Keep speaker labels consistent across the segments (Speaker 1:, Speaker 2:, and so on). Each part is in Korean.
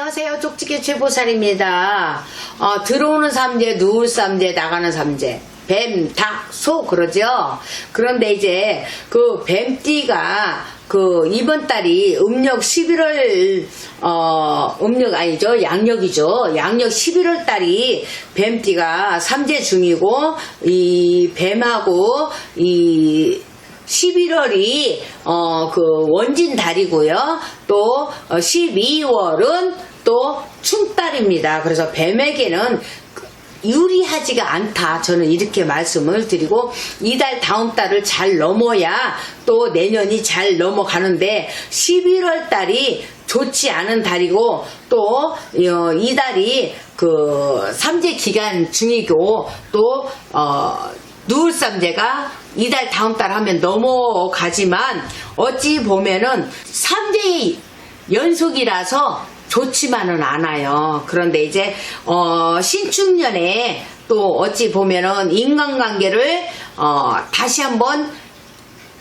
Speaker 1: 안녕하세요. 쪽지게 최보살입니다. 어, 들어오는 삼재, 누울 삼재, 나가는 삼재. 뱀, 닭, 소 그러죠. 그런데 이제 그 뱀띠가 그 이번 달이 음력 11월 어 음력 아니죠 양력이죠 양력 11월 달이 뱀띠가 삼재 중이고 이 뱀하고 이 11월이 어 그 원진 달이고요. 또 12월은 또 춤달입니다. 그래서 뱀에게는 유리하지가 않다. 저는 이렇게 말씀을 드리고 이달 다음 달을 잘 넘어야 또 내년이 잘 넘어가는데 11월 달이 좋지 않은 달이고 또 이 달이 그 삼재 기간 중이고 또 어, 누울 삼재가 이달 다음 달 하면 넘어가지만 어찌 보면은 삼재의 연속이라서 좋지만은 않아요. 그런데 이제 어 신축년에 또 어찌 보면은 인간관계를 어 다시 한번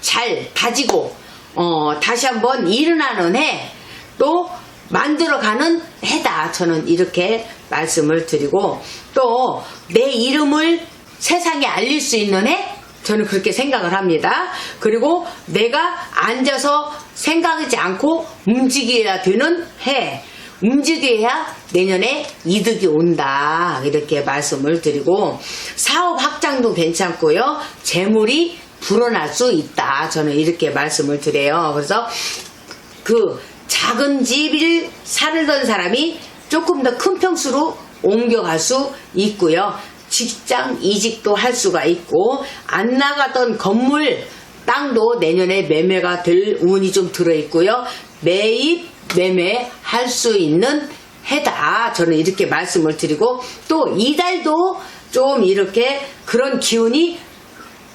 Speaker 1: 잘 다지고 어 다시 한번 일어나는 해 또 만들어가는 해다 저는 이렇게 말씀을 드리고 또 내 이름을 세상에 알릴 수 있는 해 저는 그렇게 생각을 합니다. 그리고 내가 앉아서 생각하지 않고 움직여야 되는 해. 움직여야 내년에 이득이 온다. 이렇게 말씀을 드리고 사업 확장도 괜찮고요. 재물이 불어날 수 있다. 저는 이렇게 말씀을 드려요. 그래서 그 작은 집을 살던 사람이 조금 더 큰 평수로 옮겨갈 수 있고요. 직장 이직도 할 수가 있고 안 나가던 건물 땅도 내년에 매매가 될 운이 좀 들어 있고요. 매입 매매 할 수 있는 해다. 저는 이렇게 말씀을 드리고 또 이달도 좀 이렇게 그런 기운이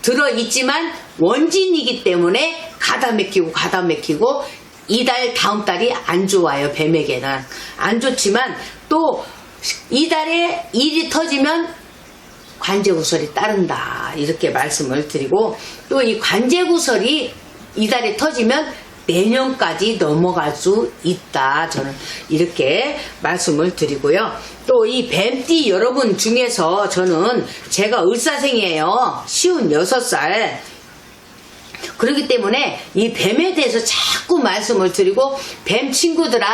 Speaker 1: 들어 있지만 원진이기 때문에 가다 맥히고 가다 맥히고 이달 다음 달이 안 좋아요 뱀에게는 안 좋지만 또 이달에 일이 터지면 관제구설이 따른다 이렇게 말씀을 드리고 또 이 관제구설이 이달에 터지면 내년까지 넘어갈 수 있다 저는 이렇게 말씀을 드리고요 또 이 뱀띠 여러분 중에서 저는 제가 을사생이에요 쉬운 6살 그렇기 때문에 이 뱀에 대해서 자꾸 말씀을 드리고 뱀 친구들아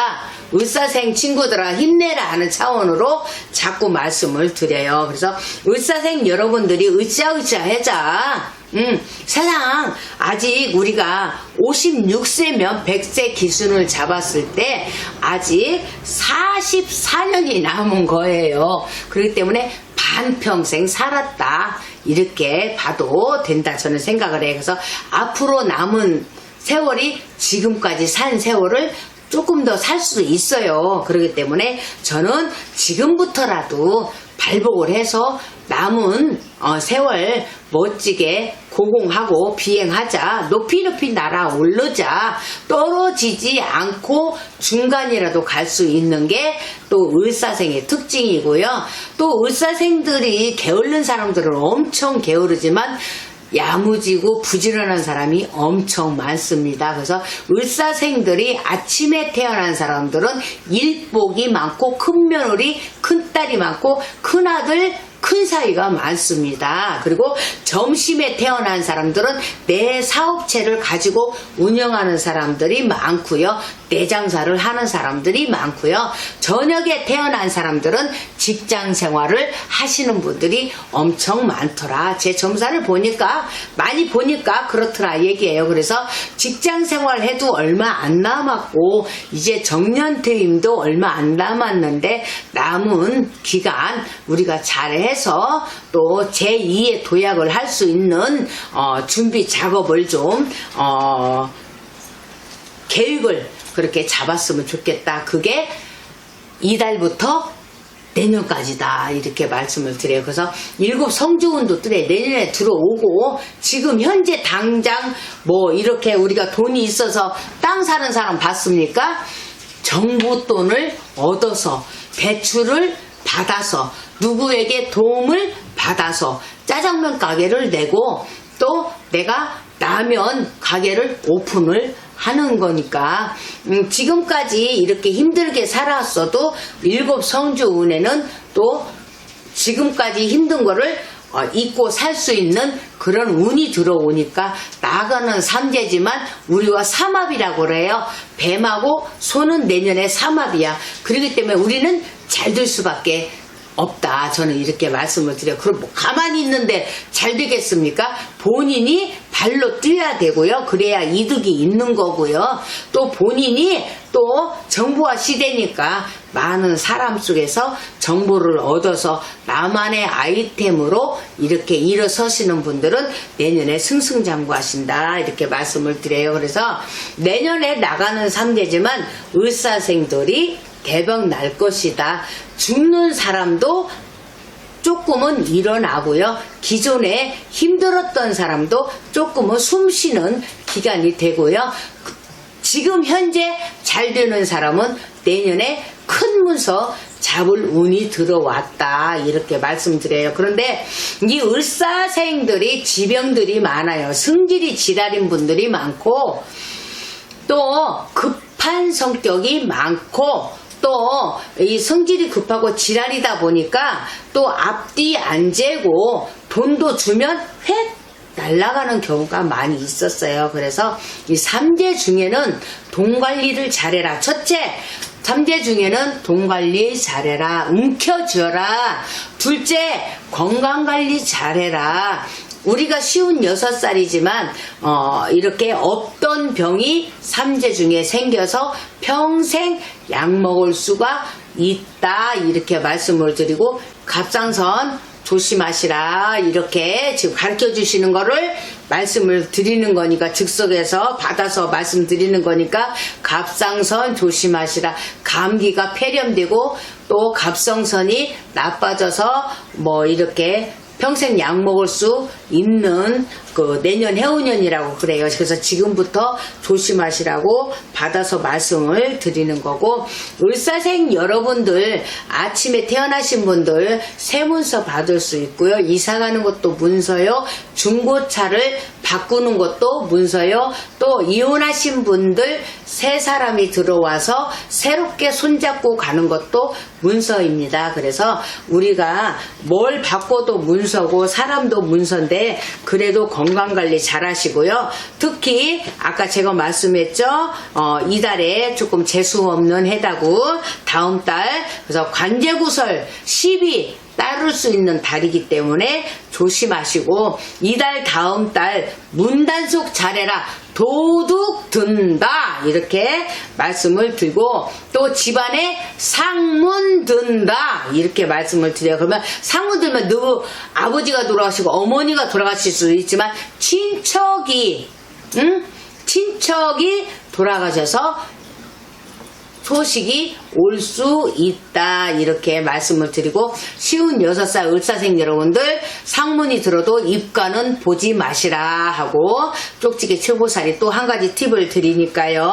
Speaker 1: 을사생 친구들아 힘내라 하는 차원으로 자꾸 말씀을 드려요. 그래서 을사생 여러분들이 으쌰으쌰 해자. 음, 세상 아직 우리가 56세면 100세 기준을 잡았을 때 아직 44년이 남은 거예요. 그렇기 때문에 반평생 살았다. 이렇게 봐도 된다. 저는 생각을 해요. 그래서 앞으로 남은 세월이 지금까지 산 세월을 조금 더 살 수 있어요. 그렇기 때문에 저는 지금부터라도 발복을 해서 남은 어, 세월 멋지게 고공하고 비행하자. 높이 높이 날아 오르자. 떨어지지 않고 중간이라도 갈 수 있는 게 또 을사생의 특징이고요. 또 을사생들이 게으른 사람들은 엄청 게으르지만 야무지고 부지런한 사람이 엄청 많습니다. 그래서 을사생들이 아침에 태어난 사람들은 일복이 많고 큰 며느리, 큰 딸이 많고 큰 아들, 큰 사이가 많습니다. 그리고 점심에 태어난 사람들은 내 사업체를 가지고 운영하는 사람들이 많고요. 내 장사를 하는 사람들이 많고요. 저녁에 태어난 사람들은 직장 생활을 하시는 분들이 엄청 많더라. 제 점사를 보니까 많이 보니까 그렇더라 얘기예요. 그래서 직장 생활 해도 얼마 안 남았고 이제 정년 퇴임도 얼마 안 남았는데 남은 기간 우리가 잘해 서 또 제2의 도약을 할 수 있는 어, 준비 작업을 좀 어, 계획을 그렇게 잡았으면 좋겠다. 그게 이달부터 내년까지다 이렇게 말씀을 드려요. 그래서 일곱 성주운도 뜰에 내년에 들어오고 지금 현재 당장 뭐 이렇게 우리가 돈이 있어서 땅 사는 사람 봤습니까? 정부 돈을 얻어서 대출을 받아서 누구에게 도움을 받아서 짜장면 가게를 내고 또 내가 라면 가게를 오픈을 하는 거니까 음, 지금까지 이렇게 힘들게 살았어도 일곱 성주 운에는 또 지금까지 힘든 거를 어, 잊고 살 수 있는 그런 운이 들어오니까 나가는 삼재지만 우리와 삼합이라고 그래요. 뱀하고 소는 내년에 삼합이야. 그렇기 때문에 우리는 잘 될 수밖에 없다. 저는 이렇게 말씀을 드려요. 그럼 뭐 가만히 있는데 잘 되겠습니까? 본인이 발로 뛰어야 되고요. 그래야 이득이 있는 거고요. 또 본인이 또 정보화 시대니까 많은 사람 속에서 정보를 얻어서 나만의 아이템으로 이렇게 일어서시는 분들은 내년에 승승장구하신다. 이렇게 말씀을 드려요. 그래서 내년에 나가는 삼재지만 을사생들이 대박 날 것이다. 죽는 사람도 조금은 일어나고요. 기존에 힘들었던 사람도 조금은 숨 쉬는 기간이 되고요. 지금 현재 잘 되는 사람은 내년에 큰 문서 잡을 운이 들어왔다. 이렇게 말씀드려요. 그런데 이 을사생들이 지병들이 많아요. 승질이 지랄인 분들이 많고 또 급한 성격이 많고 또 이 성질이 급하고 지랄이다 보니까 또 앞뒤 안 재고 돈도 주면 획 날아가는 경우가 많이 있었어요. 그래서 이 삼재 중에는 돈 관리를 잘해라. 첫째, 삼재 중에는 돈 관리 잘해라. 움켜쥐어라. 둘째, 건강 관리 잘해라. 우리가 쉬운 여섯 살이지만 어, 이렇게 없던 병이 삼재 중에 생겨서 평생 약 먹을 수가 있다 이렇게 말씀을 드리고 갑상선 조심하시라 이렇게 지금 가르쳐 주시는 거를 말씀을 드리는 거니까 즉석에서 받아서 말씀드리는 거니까 갑상선 조심하시라. 감기가 폐렴되고 또 갑상선이 나빠져서 뭐 이렇게 평생 약 먹을 수 있는 그 내년 해운년이라고 그래요. 그래서 지금부터 조심하시라고 받아서 말씀을 드리는 거고 을사생 여러분들 아침에 태어나신 분들 새 문서 받을 수 있고요. 이사 가는 것도 문서요. 중고차를 바꾸는 것도 문서요. 또 이혼하신 분들 새 사람이 들어와서 새롭게 손잡고 가는 것도 문서입니다. 그래서 우리가 뭘 바꿔도 문서고 사람도 문서인데 그래도 건강 관리 잘 하시고요. 특히 아까 제가 말씀했죠. 어, 이달에 조금 재수 없는 해다고 다음 달 그래서 관제구설 10이 따를 수 있는 달이기 때문에 조심하시고 이달 다음 달 문단속 잘해라 도둑 든다. 이렇게 말씀을 드리고 또 집안에 상문 든다. 이렇게 말씀을 드려요. 그러면 상문 들면 누구 아버지가 돌아가시고 어머니가 돌아가실 수 있지만 친척이 응? 친척이 돌아가셔서 소식이 올 수 있다. 이렇게 말씀을 드리고 쉬운 6살 을사생 여러분들 상문이 들어도 입가는 보지 마시라 하고 쪽지게 칠보살이 또 한 가지 팁을 드리니까요.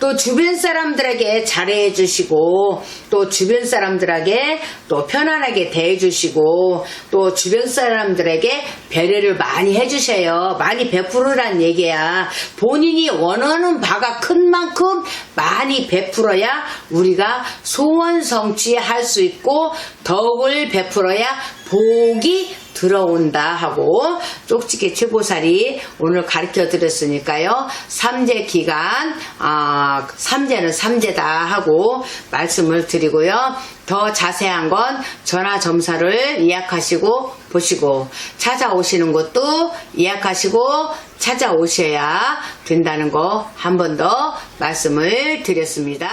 Speaker 1: 또 주변 사람들에게 잘해 주시고 또 주변 사람들에게 또 편안하게 대해 주시고 또 주변 사람들에게 배려를 많이 해 주셔요. 많이 베푸르란 얘기야. 본인이 원하는 바가 큰 만큼 많이 베풀 어야 우리가 소원 성취할 수 있고 덕을 베풀어야 복이 들어온다 하고 쪽지게 최보살이 오늘 가르쳐 드렸으니까요. 삼재 기간 아 삼재는 삼재다 하고 말씀을 드리고요. 더 자세한 건 전화 점사를 예약하시고 보시고 찾아오시는 것도 예약하시고 찾아오셔야 된다는 거 한 번 더 말씀을 드렸습니다.